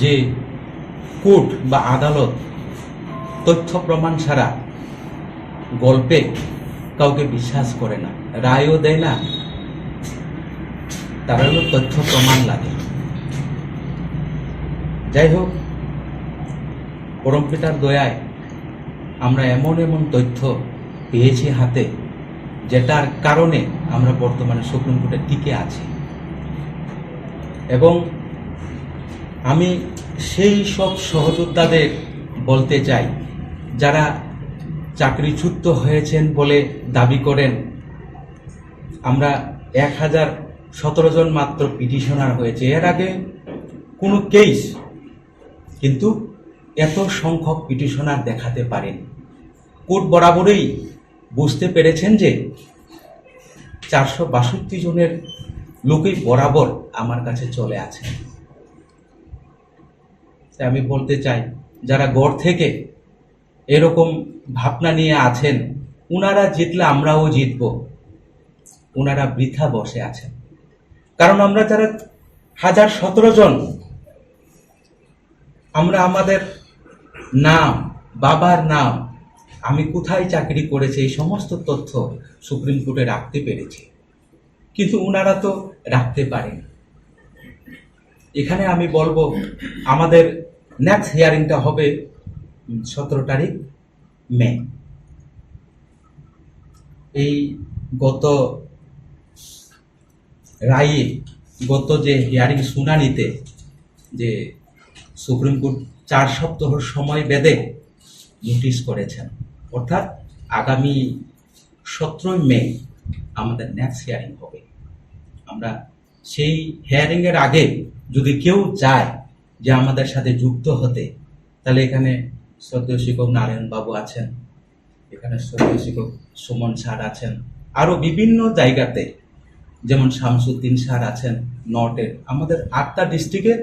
যে কোর্ট বা আদালত তথ্য প্রমাণ ছাড়া গল্পে কাউকে বিশ্বাস করে না, রায়ও দেয় না, তারা হলো তথ্য প্রমাণ লাগে। যাই হোক, পরমপিতার দয়ায় আমরা এমন এমন তথ্য পেয়েছি হাতে, যেটার কারণে আমরা বর্তমানে সুপ্রিম কোর্টে টিকে আছি। এবং আমি সেই সব সহযোদ্ধাদের বলতে চাই, যারা চাকরিচ্যুত হয়েছেন বলে দাবি করেন। আমরা এক হাজার সতেরো জন মাত্র পিটিশনার হয়েছে। এর আগে কোনো কেস, কিন্তু এত সংখ্যক পিটিশনার দেখাতে পারেন। কোর্ট বরাবরই বুঝতে পেরেছেন যে চারশো বাষট্টি জনের লোকই বরাবর আমার কাছে চলে আছে। আমি বলতে চাই, যারা গড় থেকে এরকম ভাবনা নিয়ে আছেন, উনারা জিতলে আমরাও জিতব। উনারা বৃথা বসে আছেন। কারণ আমরা যারা হাজার সতেরো জন, আমরা আমাদের নাম, বাবার নাম, আমি কোথায় চাকরি করেছি, এই সমস্ত তথ্য সুপ্রিম কোর্টে রাখতে পেরেছি। কিন্তু উনারা তো রাখতে পারেন। এখানে আমি বলব, আমাদের নেক্সট হিয়ারিংটা হবে সতেরো তারিখ, মে। এই গত রায়ে, গত যে হিয়ারিং শুনানিতে যে সুপ্রিম কোর্ট চার সপ্তাহ সময় বেঁধে নোটিশ করেছেন, অর্থাৎ আগামী সতেরোই মে আমাদের নেক্সট হিয়ারিং হবে। আমরা সেই হিয়ারিংয়ের আগে যদি কেউ চায় যে আমাদের সাথে যুক্ত হতে, তাহলে এখানে শ্রদ্ধেয় শিক্ষক নারায়ণ বাবু আছেন, এখানে শ্রদ্ধেয় শিক্ষক সুমন স্যার আছেন আরও বিভিন্ন জায়গাতে, যেমন শামসুদ্দিন স্যার আছেন নর্থের আমাদের আটটা ডিস্ট্রিক্টে